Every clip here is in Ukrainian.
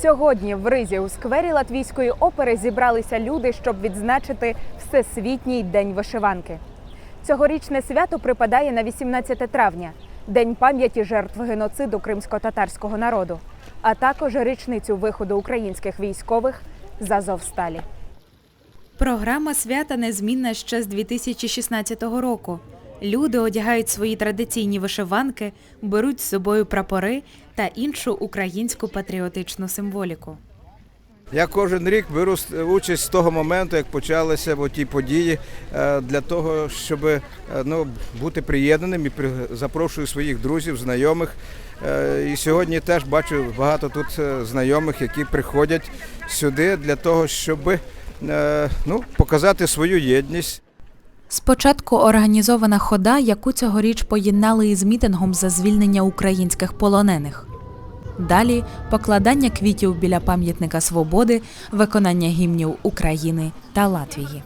Сьогодні в Ризі у сквері Латвійської опери зібралися люди, щоб відзначити Всесвітній день вишиванки. Цьогорічне свято припадає на 18 травня, день пам'яті жертв геноциду кримсько-татарського народу, а також річницю виходу українських військових з Азовсталі. Програма свята незмінна ще з 2016 року. Люди одягають свої традиційні вишиванки, беруть з собою прапори та іншу українську патріотичну символіку. Я кожен рік беру участь з того моменту, як почалися ті події, е, для того, щоб е, ну, бути приєднаним і запрошую своїх друзів, знайомих. Е, І сьогодні теж бачу багато тут знайомих, які приходять сюди для того, щоб ну, показати свою єдність. Спочатку організована хода, яку цьогоріч поєднали із мітингом за звільнення українських полонених. Далі покладання квітів біля пам'ятника свободи, виконання гімнів України та Латвії.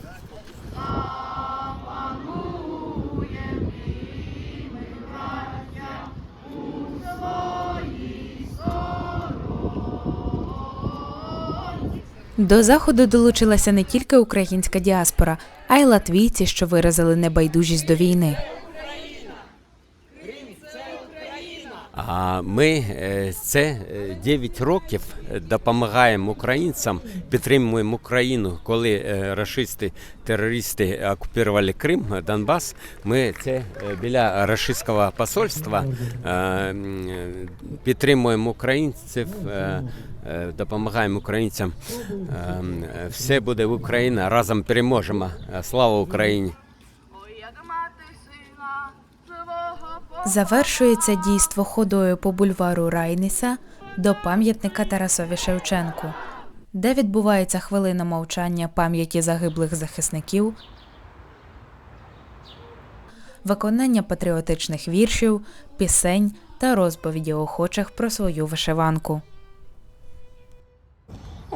До заходу долучилася не тільки українська діаспора, а й латвійці, що виразили небайдужість до війни. А ми е, це е, 9 років допомагаємо українцям, підтримуємо Україну, коли е, рашисти, терористи окупували Крим, Донбас. Ми це е, біля рашистського посольства е, е, підтримуємо українців, е, е, допомагаємо українцям. Е, е, Все буде Україна. Разом переможемо. Е, Слава Україні! Завершується дійство ходою по бульвару Райніса до пам'ятника Тарасові Шевченку, де відбувається хвилина мовчання пам'яті загиблих захисників, виконання патріотичних віршів, пісень та розповіді охочих про свою вишиванку.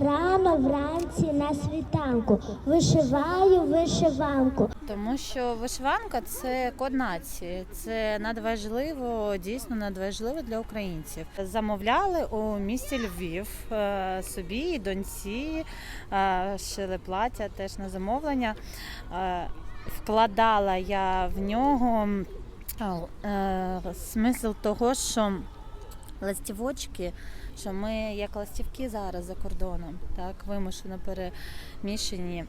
Рано вранці на світанку вишиваю вишиванку. Тому що вишиванка це код нації, це надважливо, дійсно надважливо для українців. Замовляли у місті Львів е, собі і доньці, е, шили плаття теж на замовлення. Е, Вкладала я в нього смисл того, що ластівочки, що ми як ластівки зараз за кордоном, так вимушено переміщені.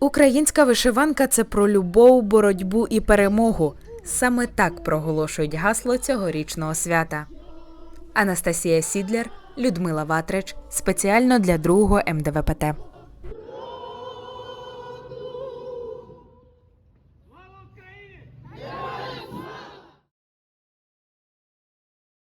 Українська вишиванка це про любов, боротьбу і перемогу. Саме так проголошують гасло цьогорічного свята. Анастасія Сідлер, Людмила Ватрич спеціально для другого МДВПТ.